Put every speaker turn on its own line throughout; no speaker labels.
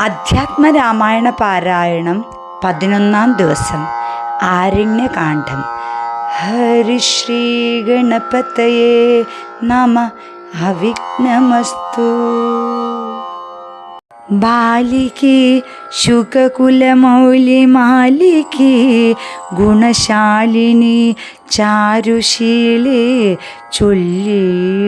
അധ്യാത്മരാമായണ പാരായണം പതിനൊന്നാം ദിവസം. ആരണ്യകാന്ഡം. ഹരിശ്രീ ഗണപതയേ നമ. അവിഘ്നമസ്തു. ബാലികി ശുകകുലമൗലി മാലികേ ഗുണശാലിനി ചാരുശീലേ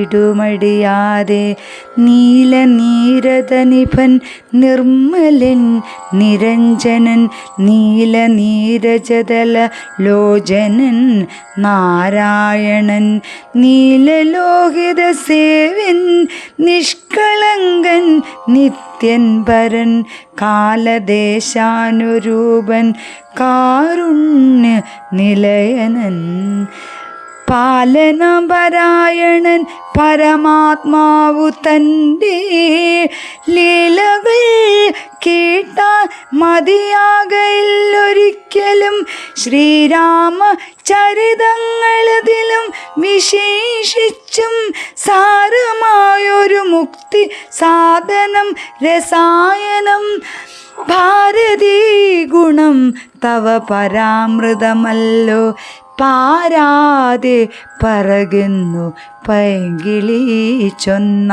ചൊല്ലിടുമടിയാതെ നീലനീരതനിഭൻ നിർമ്മലൻ നിരഞ്ജനൻ നീലനീരജതല ലോചനൻ നാരായണൻ നീലലോഹിത സേവൻ നിഷ്കളങ്കൻ നിത്യൻ പരൻ കാലദേശാനുരൂപൻ കാരുണ്യ നിലയനൻ പാലനപരായണൻ പരമാത്മാവു തന്റെ ലീലകൾ കേട്ടാൽ മതിയാകയില്ലൊരിക്കലും. ശ്രീരാമ ചരിതങ്ങളതിലും വിശേഷിച്ചും സാരമായൊരു മുക്തി സാധനം രസായനം ഭാരതീ ഗുണം. തവ പരാമൃതമല്ലോ. പാരാതെ പറകുന്നു പൈകിളി ചൊന്ന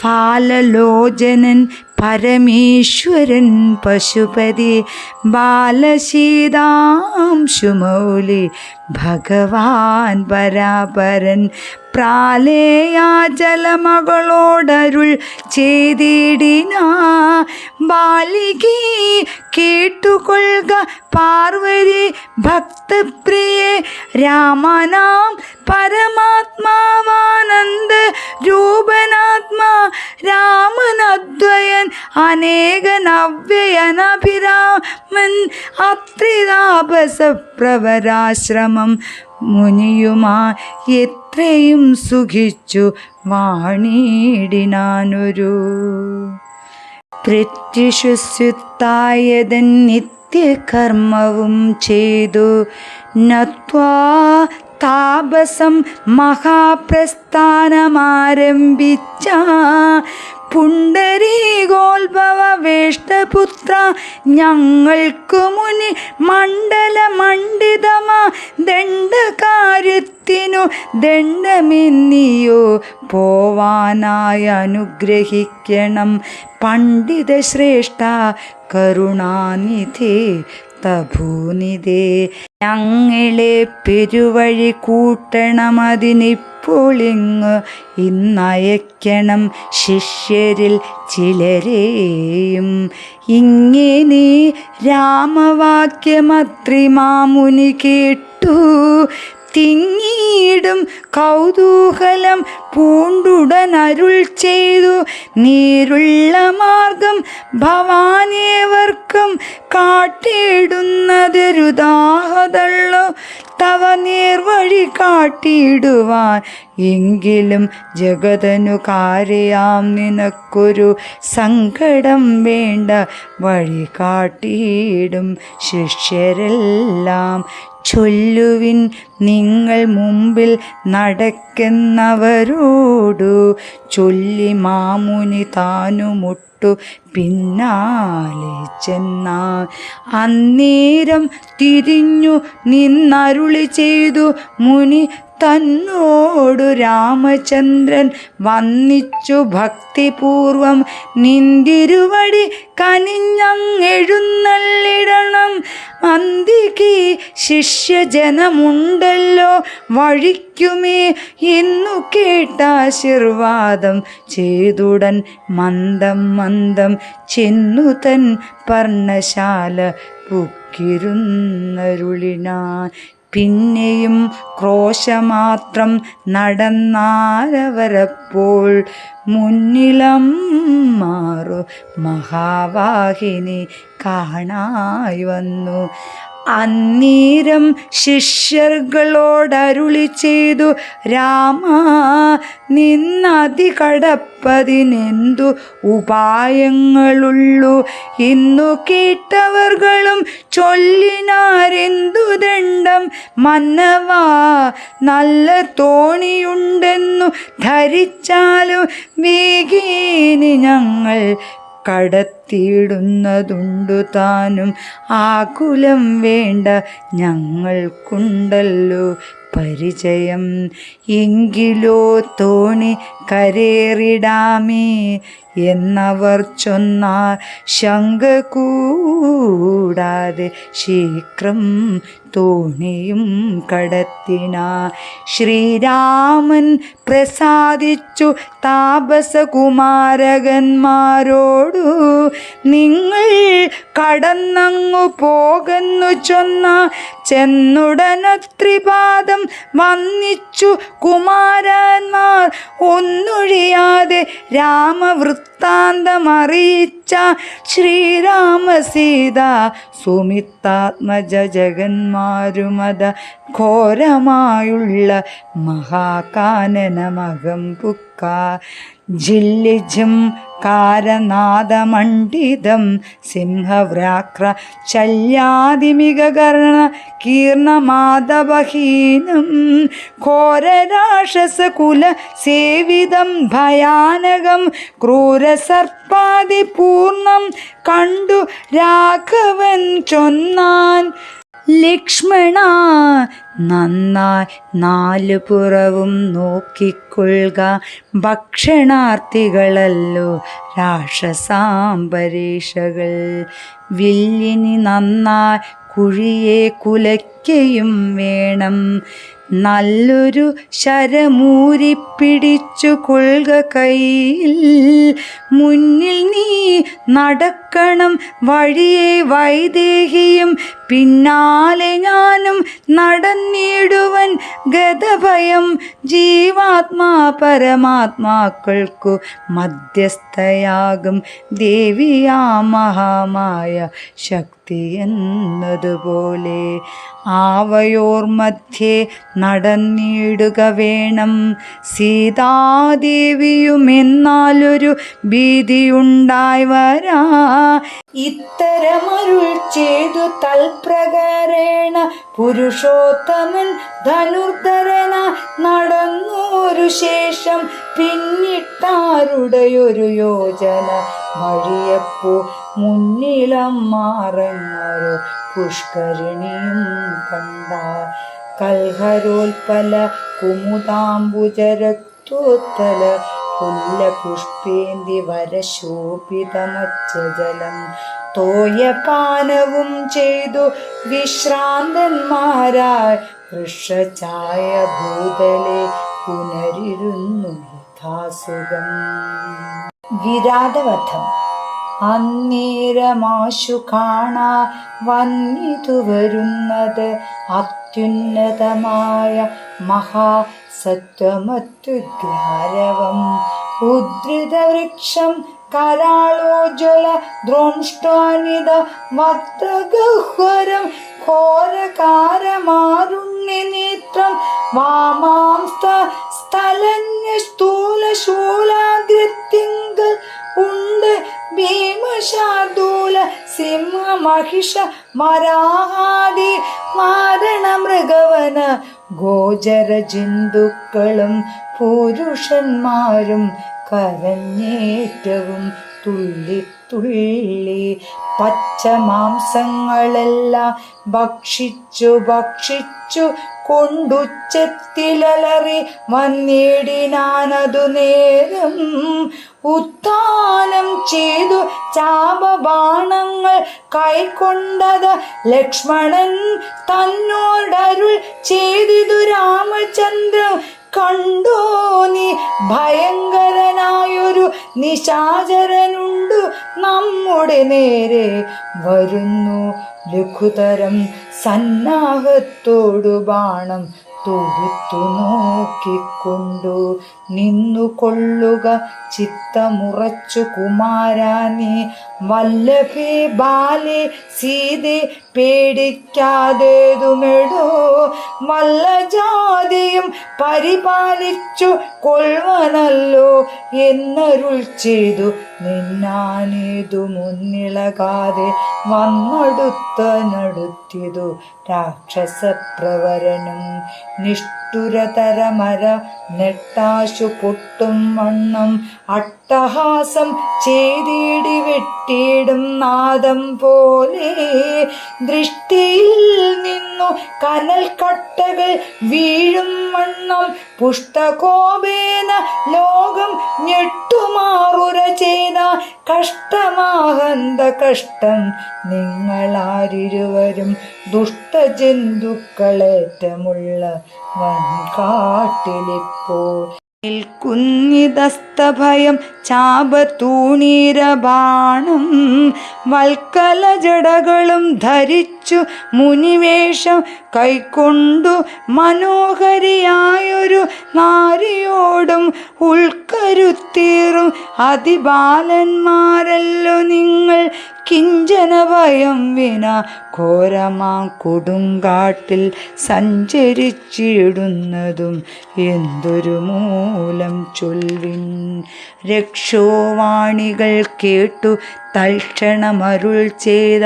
ഫാലലോചനൻ പരമേശ്വരൻ പശുപതി ബാലശീതാംശുമൗലി ഭഗവാൻ പരാപരൻ പ്രാലേയാചലമകളോടരുൾ ചെയ്തിടിനാ. ബാലികീ കേട്ടുകൊള്ളുക പാർവതി ഭക്തപ്രിയെ രാമനാം പരമാത്മാവാനന്ദ രൂപനാത്മാ രാമനദ്വയൻ അനേകനവ്യയനഭിരാമൻ അത്രിതാപസപ്രവരാശ്രമം മുനിയുമാ എത്രയും സുഖിച്ചു വാണിടിനാനൊരു പ്രത്യുഷുസ്യുത്തായതൻ നിത്യകർമ്മവും ചെയ്തു. നത്വാ താപസം മഹാപ്രസ്ഥാനമാരംഭിച്ച പുണ്ടരീകോത്ഭവ വേഷ്ടപുത്ര ഞങ്ങൾക്കു മുനി മണ്ഡല മണ്ഡിതമാ ദണ്ഡകാര്യത്തിനു ദണ്ഡമെന്നിയോ പോവാനായി അനുഗ്രഹിക്കണം. പണ്ഡിത ശ്രേഷ്ഠ കരുണാനിധി തഭൂനിധേ. ഞങ്ങളെ പെരുവഴി കൂട്ടണമതിനിപ്പോളിങ്ങ് ഇന്നയക്കണം ശിഷ്യരിൽ ചിലരെയും. ഇങ്ങനെ രാമവാക്യമത്രി മാമുനി കേട്ടു. തിങ്ങിയിടും കൗതൂഹലം പൂണ്ടുടനരുൾ ചെയ്തു. നീരുള്ള മാർഗം ഭവാനേവർക്കും കാട്ടിയിടുന്നതൊരുദാഹതള്ളു തവ നേർവഴി കാട്ടിയിടുവാൻ എങ്കിലും ജഗതനു കാര്യയാം നിനക്കൊരു സങ്കടം വേണ്ട. വഴി കാട്ടിയിടും ശിഷ്യരെല്ലാം ചൊല്ലുവിൻ നിങ്ങൾ മുമ്പിൽ നടക്കുന്നവരോടു. ചൊല്ലി മാമുനി താനുമുട്ടു പിന്നാലെ ചെന്നാ. അന്നേരം തിരിഞ്ഞു നിന്നരുളി ചെയ്തു മുനി തന്നോടു രാമചന്ദ്രൻ വന്നിച്ചു ഭക്തിപൂർവം. നിന്തിരുവടി കനിഞ്ഞങ്ങെഴുന്നള്ളിടണം. അന്തിക്ക് ശിഷ്യജനമുണ്ടല്ലോ വഴിക്കുമേ എന്നു കേട്ടാശീർവാദം ചെയ്തുടൻ മന്ദം മന്ദം ചെന്നു തൻ പർണശാല പുക്കിരുന്നരുളിനാൻ. പിന്നെയും ക്രോശമാത്രം നടന്നാരവരപ്പോൾ മുന്നിലം മാറു മഹാവാഹിനി കാണായി വന്നു. അന്നേരം ശിഷ്യർകളോടരുളി ചെയ്തു. രാമ നിന്നതി കടപ്പതിനെന്തു ഉപായങ്ങളുള്ളു? ഇന്നു കേട്ടവർകളും ചൊല്ലിനാരെന്തു ദണ്ഡം? മന്നവാ നല്ല തോണിയുണ്ടെന്നു ധരിച്ചാലും വേഗേനി ഞങ്ങൾ കടത്തിയിടുന്നതുണ്ടു താനും. ആ കുലം വേണ്ട ഞങ്ങൾക്കുണ്ടല്ലോ പരിചയം. എങ്കിലോ തോണി കരേറിടാമേ എന്നവർ ചൊന്നാൽ ശങ്ക കൂടാതെ ശീക്രം തോണിയും കടത്തിന. ശ്രീരാമൻ പ്രസാദിച്ചു താപസകുമാരകന്മാരോടു നിങ്ങൾ കടന്നങ്ങു പോകുന്നു ചൊന്ന ചെന്നുടനത്രിപാദം വന്നിച്ചു കുമാരന്മാർ ഒന്നൊഴിയാതെ രാമവൃത്താന്തം അറിയിച്ച ശ്രീരാമ സീത സുമിത്താത്മജ ജഗന്മാരുമത ഘോരമായുള്ള മഹാകാനനമകം പുക്ക. ജില്ലിജും കാരനാദമണ്ഡിതം സിംഹവ്രാക്ര ശല്യാതിമികകർണ കീർണമാധവഹീനം ഘോരരാക്ഷസകുല സേവിതം ഭയാനകം ക്രൂരസർപ്പാതിപൂർണം കണ്ടു രാഘവൻ ചൊന്നാൻ ലക്ഷ്മണ നന്നായി നാലു പുറവും നോക്കിക്കൊള്ളുക. ഭക്ഷണാർത്ഥികളല്ലോ രാക്ഷസാംബരീഷകൾ. വില്ലിനി നന്നായി കുഴിയെ കുലയ്ക്കയും വേണം. നല്ലൊരു ശരമൂരി പിടിച്ചു കൊള്ളുക കയ്യിൽ. മുന്നിൽ നീ നടക്കണം വഴിയെ വൈദേഹിയും പിന്നാലെ ഞാനും നടന്നിടുവൻ ഗതഭയം ജീവാത്മാ പരമാത്മാക്കൾക്കു മധ്യസ്ഥയാകും ദേവിയാ മഹാമായ ശക്തി എന്നതുപോലെ. ആവയോർ മധ്യേ നടന്നിടുക വേണം. സീതാദേവിയുമെന്നാലൊരു ഭീതിയുണ്ടായി വരാ. ഇത്തരമരുൾ ചെയ്തു തൽപ്രകാരേണ പുരുഷോത്തമൻ ധനുർധരന നടന്നൊരു ശേഷം പിന്നിട്ടാരുടെയൊരു യോജന മഴിയപ്പോ മുന്നിലം മാറങ്ങൊരു പുഷ്കരിണിയും കണ്ട കൽഹരോൽപല കുമുദാംബുജരക്തോത്തല പുല്ലപുഷ്പേന്തി വരശോഭിതമച്ച ജലം. തോയപാനവും ചെയ്തു വിശ്രാന്തന്മാരായി. വൃക്ഷഛായ ഭൂതലെ പുനരിരുന്നു യഥാസുഖം. വിരാടവധം. അന്നേരമാശു കാണാ വന്നിതു വരുന്നത് അത്യുന്നതമായ മഹാസത്വമത്യുഗ്രാരവം ഉദ്ധൃതവൃക്ഷം കരാളോജ്വല ദ്രോഷ്ടാനിത വക്തഗഹ്വരം ഘോരകാരമാരുണ്യനേത്രം വാമാംസ്ത സ്ഥലന്യ സ്ഥൂല ശൂലാഗ്രത്തിങ്കൽ ഉണ്ട്. ഭീമശാർദൂല സിംഹ മഹിഷ മരാഹാദി മാരണ മൃഗവന ഗോചര ജന്തുക്കളും പുരുഷന്മാരും കരഞ്ഞേറ്റവും തുള്ളി തുള്ളി പച്ച മാംസങ്ങളെല്ലാം ഭക്ഷിച്ചു ഭക്ഷിച്ചു കൊണ്ടുച്ചത്തിലലറി വന്നിടിനാനതു നേരം ഉത്ഥാനം ചെയ്തു ചാപബാണങ്ങൾ കൈക്കൊണ്ടത് ലക്ഷ്മണൻ തന്നോടരുൾ ചെയ്തിതു രാമചന്ദ്രൻ. കണ്ടോ നീ? ഭയങ്കരനായൊരു നിശാചരനുണ്ടു. നമ്മുടെ നേരെ വരുന്നു ലഘുതരം സന്നാഹത്തോടു ബാണം. തൊടുത്തു നോക്കിക്കൊണ്ടു നിന്നു കൊള്ളുക ചിത്തമുറച്ചു കുമാരാനി. വല്ലഭേ ബാലെ സീതെ പേടിക്കാതേതുമെടോ? വല്ല ജാതിയും പരിപാലിച്ചു കൊള്ളുവനല്ലോ എന്നരുൾ ചെയ്തു. നിന്നാനേതു മുന്നിളകാതെ വന്നടുത്ത നടുത്തിതു രാക്ഷസപ്രവരനും നിഷ്ഠുരതരമര നെട്ടാശു പൊട്ടും വണ്ണം അട്ടഹാസം ചെയ്തിടി വെട്ടിയിടും നാദം പോലെ ദൃഷ്ടിയിൽ നിന്നു കനൽ കട്ടകൾ വീഴും വണ്ണം പുഷ്ടകോപേന ലോകം ഞെട്ടുമാറുര ചെയ്ത കഷ്ടമാകന്ത കഷ്ടം നിങ്ങൾ ആരിരുവരും ദുഷ്ടജന്തുക്കളേറ്റമുള്ള വൻകാട്ടിലിപ്പോൾ നിൽക്കുന്നിതസ്തഭയം ചാപത്തൂണീരബാണം വൽക്കല ജടകളും ധരിച്ചു മുനിവേഷം കൈക്കൊണ്ടു മനോഹരിയായൊരു നാരിയോടും ഉൾക്കരുത്തീറും അതിബാലന്മാരല്ലോ നിങ്ങൾ കിഞ്ചന ഭയം വിന ഘോരമാ കൊടുങ്കാട്ടിൽ സഞ്ചരിച്ചിടുന്നതും എന്തൊരു മൂലം ചൊൽവിൻ രക്ഷോവാണികൾ കേട്ടു തൽക്ഷണമരുൾ ചെയ്ത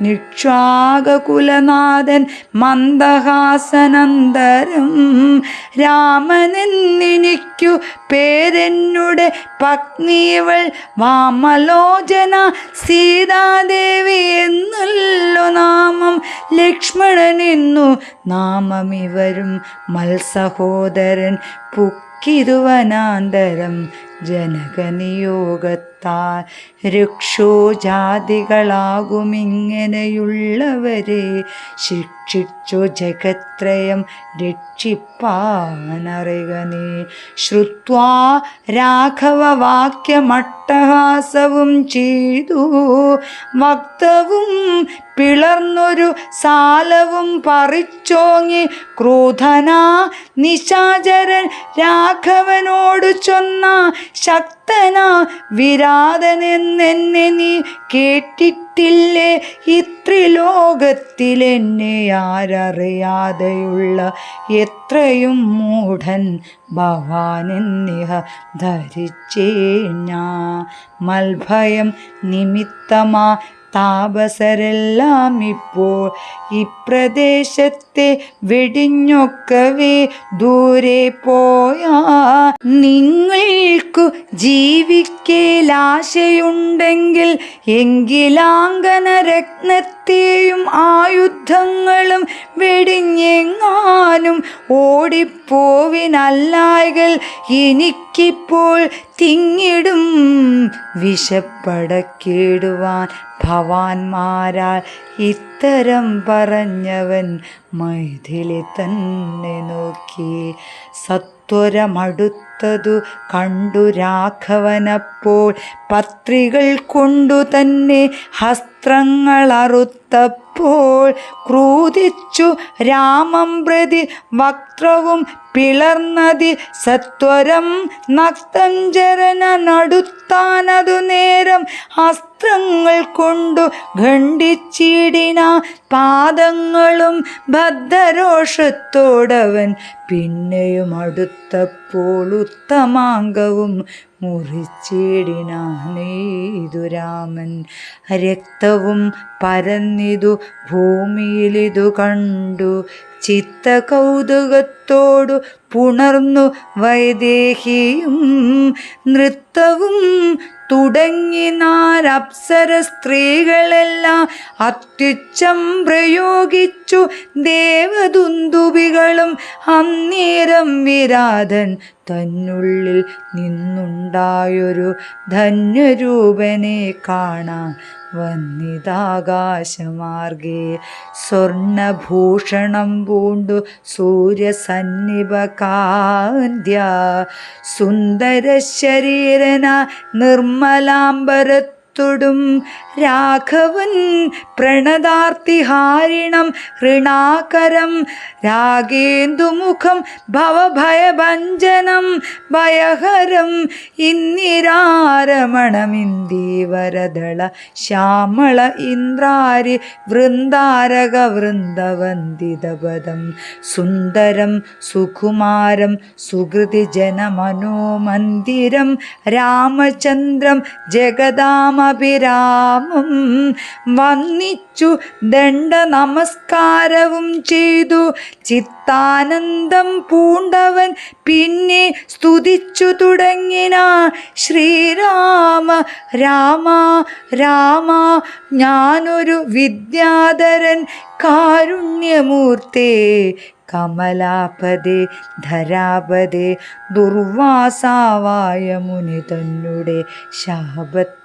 നിക്ഷാകുലനാഥൻ മന്ദഹാസനന്തരം. രാമനെന്നിനിക്കു പേരെന്നുടെ പത്നിവൾ വാമലോചന സീതാദേവി എന്നല്ലോ നാമം. ലക്ഷ്മണനെന്നു നാമമിവരും മത്സഹോദരൻ പുക്കിരുവനാന്തരം ജനകനിയോഗത്താൽ രക്ഷോജാതികളാകുമിങ്ങനെയുള്ളവരെ ശിക്ഷിച്ചു ജഗത്രയം രക്ഷിപ്പാനറിക നീ. ശ്രുത്വാ രാഘവവാക്യമട്ടഹാസവും ചെയ്തു. വക്തവും പിളർന്നൊരു സാലവും പറിച്ചോങ്ങി ക്രോധനാ നിശാചരൻ രാഘവനോട് ചൊന്ന ശക്തനാ. വിരാതനെന്നെന്നെ നീ കേട്ടിട്ടില്ലേ? ഇത്രിലോകത്തിലെന്നെ ആരറിയാതെയുള്ള എത്രയും മൂഢൻ ഭവാനെന്നിഹ ധരിച്ചേ ഞാ മൽഭയം നിമിത്തമാ താപസരെല്ലാം ഇപ്പോൾ ഈ പ്രദേശത്തെ വെടിഞ്ഞൊക്കവേ ദൂരെ പോയാ. നിങ്ങൾക്കു ജീവിക്കേലാശയുണ്ടെങ്കിൽ എങ്കിലാങ്കന രത്നത്തെയും ആയുധങ്ങളും വെടിഞ്ഞെങ്ങാനും ഓടിപ്പോവിനല്ലായകൾ എനിക്കിപ്പോൾ തിങ്ങിടും വിശപ്പടക്കിടുവാൻ ഭവാൻമാരാൽ ഇത്തരം പറഞ്ഞവൻ മൈഥിലി തന്നെ നോക്കി. സത്വരമടുത്തതു കണ്ടു രാഘവനപ്പോൾ പത്രികൾ കൊണ്ടു തന്നെ ഹസ്ത്രങ്ങൾ അറുത്തപ്പോൾ ക്രൂതിച്ചു രാമം പ്രതി വക്ത്രവും പിളർന്നതി സത്വരം നക്തഞ്ചരന നടുത്താനതു നേരം അസ്ത്രങ്ങൾ കൊണ്ടു ഖണ്ഡിച്ചിടിന പാദങ്ങളും ഭദ്രരോഷത്തോടവൻ പിന്നെയും അടുത്തപ്പോൾ ഉത്തമാംഗവും രാമൻ. രക്തവും പരന്നിതു ഭൂമിയിലിതു കണ്ടു. ചിത്ത കൗതുകത്തോടു പുണർന്നു വൈദേഹിയും നൃത്തവും തുടങ്ങി നാരപ്സര സ്ത്രീകളെല്ലാം അത്യുച്ചം പ്രയോഗിച്ചു ദേവദുന്ദുവികളും അന്നേരം വിരാധൻ തന്നുള്ളിൽ നിന്നുണ്ടായൊരു ധന്യരൂപനെ കാണാൻ വന്നിതാകാശമാർഗേ. സ്വർണഭൂഷണം പൂണ്ടു സൂര്യസന്നിപകാന്ത്യ. സുന്ദര ശരീരന നിർമ്മലാംബരത്തൊടും രാഘവൻ പ്രണതാർത്തിഹാരിണം ഹൃണാകരം രാഗേന്ദുമുഖം ഭവഭയഭഞ്ജനം ഭയഹരം ഇന്ദിരാരമണമിന്ദീവരദള ശ്യാമള ഇന്ദ്രാരി വൃന്ദാരക വൃന്ദവന്ദിതപദം സുന്ദരം സുകുമാരം സുഹൃതി ജനമനോമന്ദിരം രാമചന്ദ്രം ജഗദാമ അഭിരാമം വന്നിച്ചു ദണ്ഡ നമസ്കാരവും ചെയ്തു. ചിത്താനന്ദം പൂണ്ടവൻ പിന്നെ സ്തുതിച്ചു തുടങ്ങിന. ശ്രീരാമ രാമ രാമ ഞാനൊരു വിദ്യാധരൻ. കാരുണ്യമൂർത്തേ കമലാപദേ ധരാപദേ ദുർവാസാവായ മുനി തന്നെ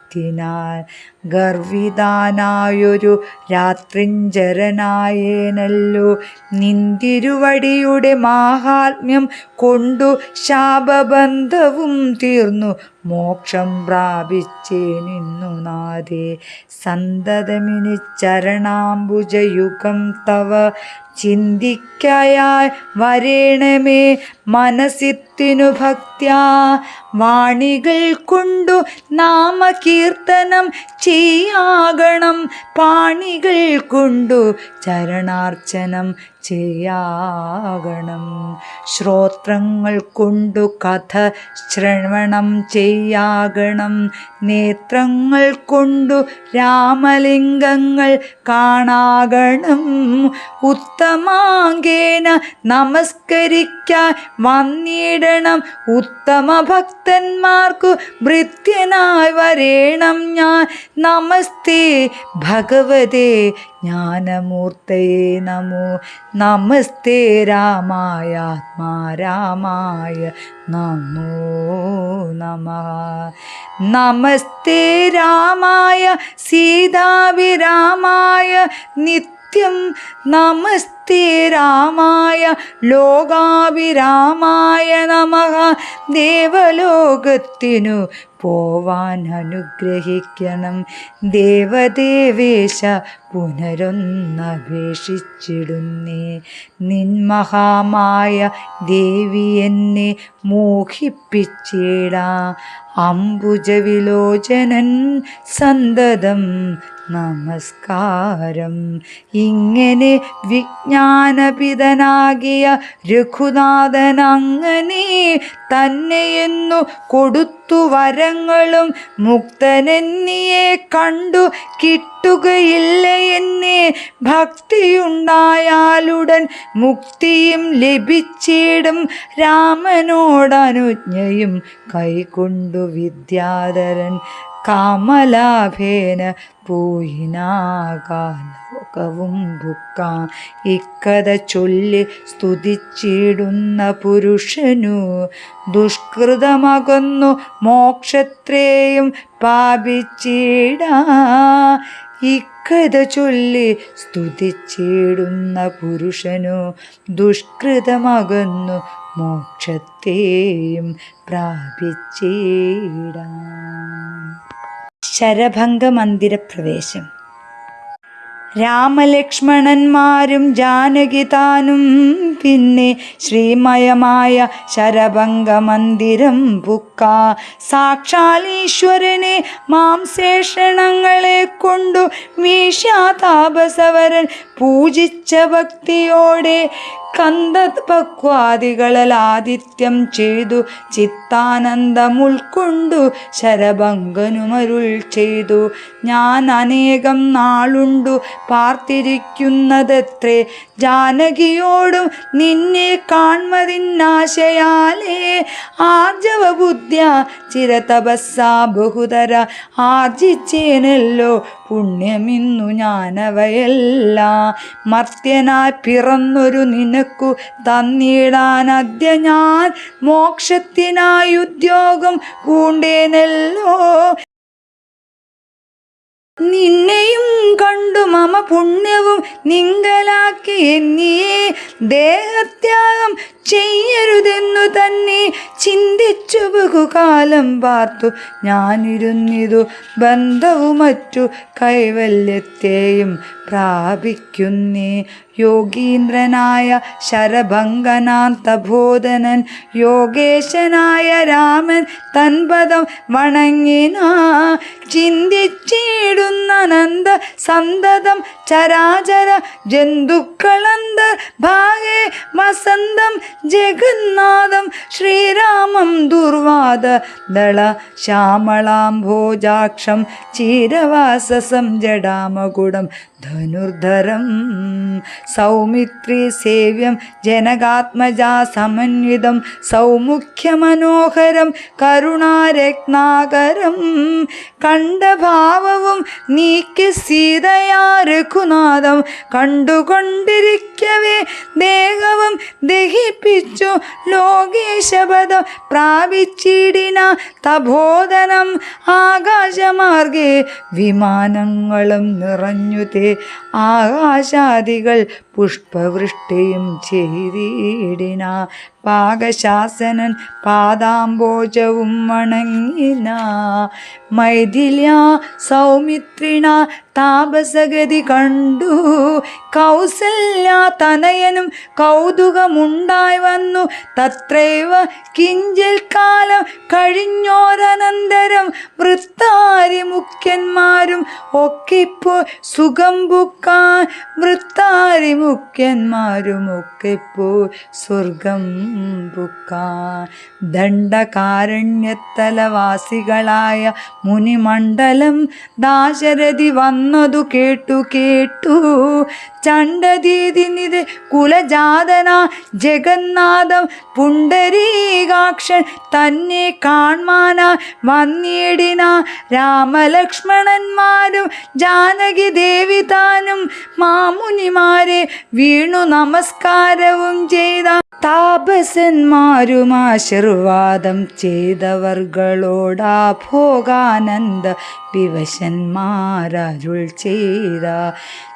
ശാപത്തിനാൽ ഗർവിതാനായൊരു രാത്രിഞ്ചരനായേനല്ലോ. നിന്തിരുവടിയുടെ മാഹാത്മ്യം കൊണ്ടു ശാപബന്ധവും തീർന്നു. മോക്ഷം പ്രാപിച്ചേ നിന്നു നാദേ സന്തതമിനി ചരണാംബുജയുഗം തവ ചിന്തിക്കയായി വരേണമേ മനസ്സിത്തിനു ഭക്ത്യാ വാണികൾ കൊണ്ടു നാമകീർത്തനം ചെയ്യാകണം. പാണികൾ കൊണ്ടു ചരണാർച്ചനം ചെയ്യാകണം. ശ്രോത്രങ്ങൾ കൊണ്ടു കഥ ശ്രവണം ചെയ്യാകണം. നേത്രങ്ങൾ കൊണ്ടു രാമലിംഗങ്ങൾ കാണാകണം. ഉത്തമാങ്കേന നമസ്കരിക്കാൻ വന്നിടണം. ഉത്തമ ഭക്തന്മാർക്കു ഭൃത്യനായി വരേണം ഞാൻ. നമസ്തേ ഭഗവതേ ജ്ഞാനമൂർത്തയെ നമോ. നമസ്തേ രാമായ ആത്മാരാമായ നമോ നമ. നമസ്തേ രാമായ സീതാവിരാമായ നിത്യം നമസ്തേ രാമായ ലോകാഭിരാമായ നമ. ദേവലോകത്തിനു പോവാൻ അനുഗ്രഹിക്കണം. ദേവദേവേശ പുനരൊന്നപേക്ഷിച്ചിടുന്നേ. നിന്മഹാമായ ദേവി എന്നെ മോഹിപ്പിച്ചിടാ. അംബുജവിലോചനൻ സന്തതം നമസ്കാരം. ഇങ്ങനെ വിജ്ഞാനപിതനാകിയ രഘുനാഥൻ അങ്ങനെ തന്നെയെന്നു കൊടുത്തു വരങ്ങളും മുക്തനെന്നിയെ കണ്ടു കിട്ടുകയില്ല എന്നെ. ഭക്തിയുണ്ടായാലുടൻ മുക്തിയും ലഭിച്ചിടും രാമനോടനുജ്ഞയും കൈകൊണ്ടു വിദ്യാധരൻ കാമലാഭേന പൂയിനാകാലോകവും ബുക്കാം ഇക്കഥ ചൊല്ലി സ്തുതിച്ചിടുന്ന പുരുഷനു ദുഷ്കൃതമകന്നു മോക്ഷത്രേയും പാപിച്ചിടാ. ഇക്കഥ ചൊല്ലി സ്തുതിച്ചിടുന്ന പുരുഷനു ദുഷ്കൃതമകന്നു മോക്ഷത്തെയും പ്രാപിച്ചിടാം ശരഭംഗ മന്ദിരപ്രവേശം രാമലക്ഷ്മണന്മാരും ജാനകി താനും പിന്നെ ശ്രീമയമായ ശരഭംഗ മന്ദിരം പുക്ക സാക്ഷാൽ ഈശ്വരനെ മാംസേഷണങ്ങളെ കൊണ്ടു വീശാതാപസവരൻ പൂജിച്ച ഭക്തിയോടെ കന്ദപക്വാദികളിൽ ആദിത്യം ചെയ്തു ചിത്താനന്ദം ഉൾക്കൊണ്ടു ശരഭംഗനുമരുൾ ചെയ്തു. ഞാൻ അനേകം നാളുണ്ടു പാർത്തിരിക്കുന്നതത്രേ ജാനകിയോടും നിന്നെ കാൺമതിന്നാശയാലേ. ആർജവ ബുദ്ധ്യ ചിരതപസ്സാ ബഹുതര. ആർജിച്ചേനല്ലോ പുണ്യമിന്നു ഞാനവയല്ല മർത്യനായി പിറന്നൊരു നിനക്കു തന്നിടാൻ അദ്യ ഞാൻ. മോക്ഷത്തിനായി ഉദ്യോഗം പൂണ്ടേനല്ലോ നിന്നെയും കണ്ടു മമ പുണ്യവും നിങ്കലാക്കി എന്നിയെ ദേഹത്യാഗം ചെയ്യരുതെന്നു തന്നെ ചിന്തിച്ചു ബഹുകാലം പാർത്തു. ഞാനിരുന്നിതു ബന്ധവും മറ്റു കൈവല്യത്തെയും പ്രാപിക്കുന്നേ. യോഗീന്ദ്രനായ ശരഭംഗനാന്തബോധനൻ യോഗേശനായ രാമൻ തൻപദം വണങ്ങിനാ. ചിന്തിച്ചിടുന്ന അനന്ത സന്തതം ചരാചര ജന്തുക്കളന്ത ഭാഗേ വസന്തം ജഗന്നാഥം ശ്രീരാമം ദുർവാദ ദള ശ്യാമളാംഭോജാക്ഷം ചീരവാസസം ജഡാമകുടം ധനുർധരം സൗമിത്രി സേവ്യം ജനകാത്മജാ സമന്വിതം സൗമുഖ്യമനോഹരം കരുണാരത്നാകരം കണ്ടഭാവവും നീക്കി സീതയാ രഘുനാഥം കണ്ടുകൊണ്ടിരിക്കവേ ദേഹവും ദഹിപ്പിച്ചു ലോകേശപദം പ്രാപിച്ചിടിന തബോധനം ആകാശമാർഗേ വിമാനങ്ങളും നിറഞ്ഞുതേ ആകാശാദികൾ പുഷ്പവൃഷ്ടിയും ചെയ്തിടിന. പാകശാസനൻ പാദാംബോജവും വണങ്ങിന. മൈഥില്യ സൗമിത്രിണ താപസഗതി കണ്ടു. കൗസല്യ തനയനും കൗതുകമുണ്ടായി വന്നു. തത്രൈവ കിഞ്ചൽ കാലം കഴിഞ്ഞോരനന്തരം വൃത്താരി മുഖ്യന്മാരും ഒക്കിപ്പോ സുഖം പുക്കാൻ വൃത്താരി മുഖ്യന്മാരും പോ സ്വർഗം പുക്കാൻ. ദണ്ഡകാരണ്യത്തലവാസികളായ മുനിമണ്ഡലം ദാശരഥി വന്നതു കേട്ടു കേട്ടു. ചണ്ടദീതിനിത് കുലജാതന ജഗന്നാഥം പുണ്ടരീകാക്ഷൻ തന്നെ കാൺമാന വന്നിടിന രാമലക്ഷ്മണന്മാരും ജാനകി ദേവിതാനും മാമുനിമാരെ വീണു നമസ്കാരവും ചെയ്ത താപസന്മാരും ആശീർവാദം ചെയ്തവർകളോടാ ഭോഗാനന്ദ വിവശന്മാരരുൾ ചെയ്ത.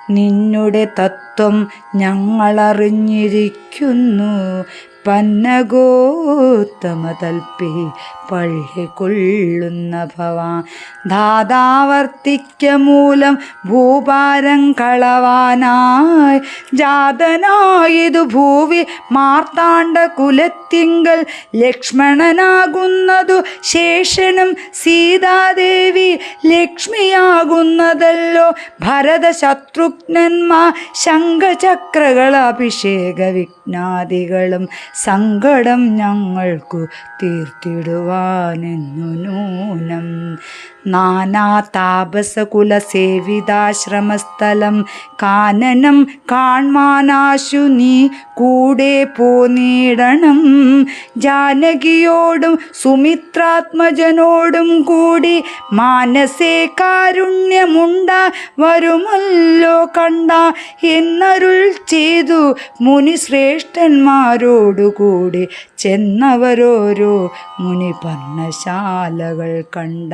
നിന്നുടെ തത്വം ഞങ്ങളറിഞ്ഞിരിക്കുന്നു. പന്നഗോത്തമതൽപ്പി പള്ളിക്കൊള്ളുന്ന ഭവ ധാതാവർത്തിക്ക മൂലം ഭൂപാരം കളവാനായി. ജാതനായതു ഭൂവി മാർത്താണ്ഡ കുലത്തിങ്കൽ ലക്ഷ്മണനാകുന്നതു ശേഷനും സീതാദേവി ലക്ഷ്മിയാകുന്നതല്ലോ. ഭരത ശത്രുഘ്നന്മാ ശംഖചക്രകൾ അഭിഷേക വിഘ്നാദികളും സങ്കടം ഞങ്ങൾക്കു തീർത്തിടുവാനെന്നു നൂനം നാനാ താപസകുല സേവിതാശ്രമസ്ഥലം കാനനം കാൺമാനാശു നീ കൂടെ പോനീടണം ജാനകിയോടും സുമിത്രാത്മജനോടും കൂടി മാനസേ കാരുണ്യമുണ്ട വരുമല്ലോ കണ്ട എന്നരുൾ ചെയ്തു മുനിശ്രേഷ്ഠന്മാരോടുകൂടി ചെന്നവരോരോ മുനി പർണശാലകൾ കണ്ട.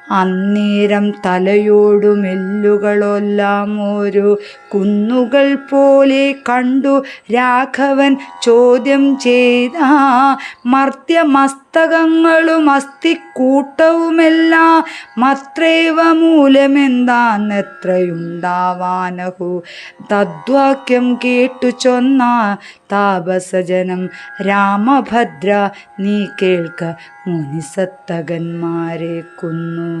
അന്നേരം തലയോടും എല്ലുകളെല്ലാം ഓരോ കുന്നുകൾ പോലെ കണ്ടു രാഘവൻ ചോദ്യം ചെയ്ത മർത്യമസ്തകങ്ങളും അസ്ഥിക്കൂട്ടവുമെല്ലാം മത്രേവ മൂലമെന്താന്നെത്രയുണ്ടാവാനഹു തദ്വാക്യം കേട്ടു ചൊന്ന താപസജനം രാമഭദ്ര നീ കേൾക്ക മുനിസത്തകന്മാരെ കൊന്നു.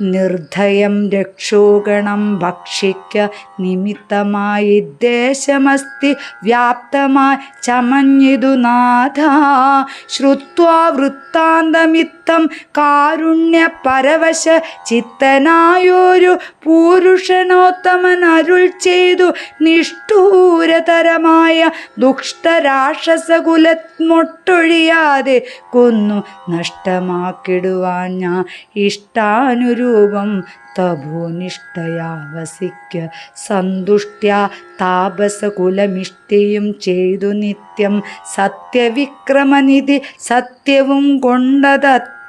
നിർദ്ധയം രക്ഷോഗണം ഭക്ഷിക്ക നിമിത്തമായി ദേശമസ്തി വ്യാപ്തമായി ചമഞ്ഞിതു നാഥ. ശ്രുത്വാ വൃത്താന്തമിത്തം കാരുണ്യ പരവശ ചിത്തനായൊരു പൂരുഷനോത്തമൻ അരുൾ ചെയ്തു നിഷ്ഠൂരതരമായ ദുഷ്ടരാക്ഷസകുലമൊട്ടൊഴിയാതെ കൊന്നു നഷ്ടമാക്കിടുവാൻ ഞാൻ ഇഷ്ടാനുരൂപം തപോനിഷ്ഠയാ വസിക്ക സന്തുഷ്ട്യ താപസകുലമിഷ്ടിയും ചെയ്തു നിത്യം സത്യവിക്രമനിധി സത്യവും കൊണ്ടതത്രേ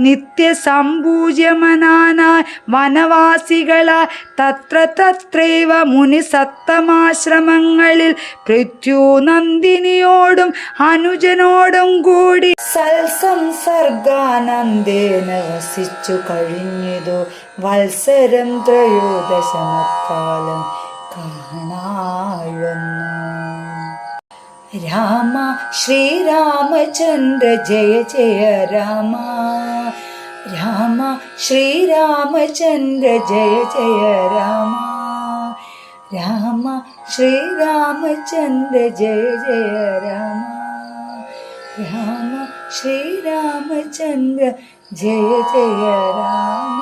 നിത്യസമ്പൂജ്യമനാനായി വനവാസികള. തത്ര തത്രൈവ മുനിസത്തമാശ്രമങ്ങളിൽ പൃഥ്യൂനന്ദിനിയോടും അനുജനോടും കൂടി. സൽസംസർഗാനന്ദേന വസിച്ചു കഴിഞ്ഞതു. വത്സരം ത്രയോദശമക്കാലം കാണാഴുന്നു രാമ ശ്രീരാമചന്ദ്ര ജയ ജയ രാമ രാമ ശ്രീരാമചന്ദ്ര ജയ ജയ രാമ രാമ ശ്രീരാമചന്ദ്ര ജയ ജയ രാമ രാമ ശ്രീരാമചന്ദ്ര ജയ ജയ രാമ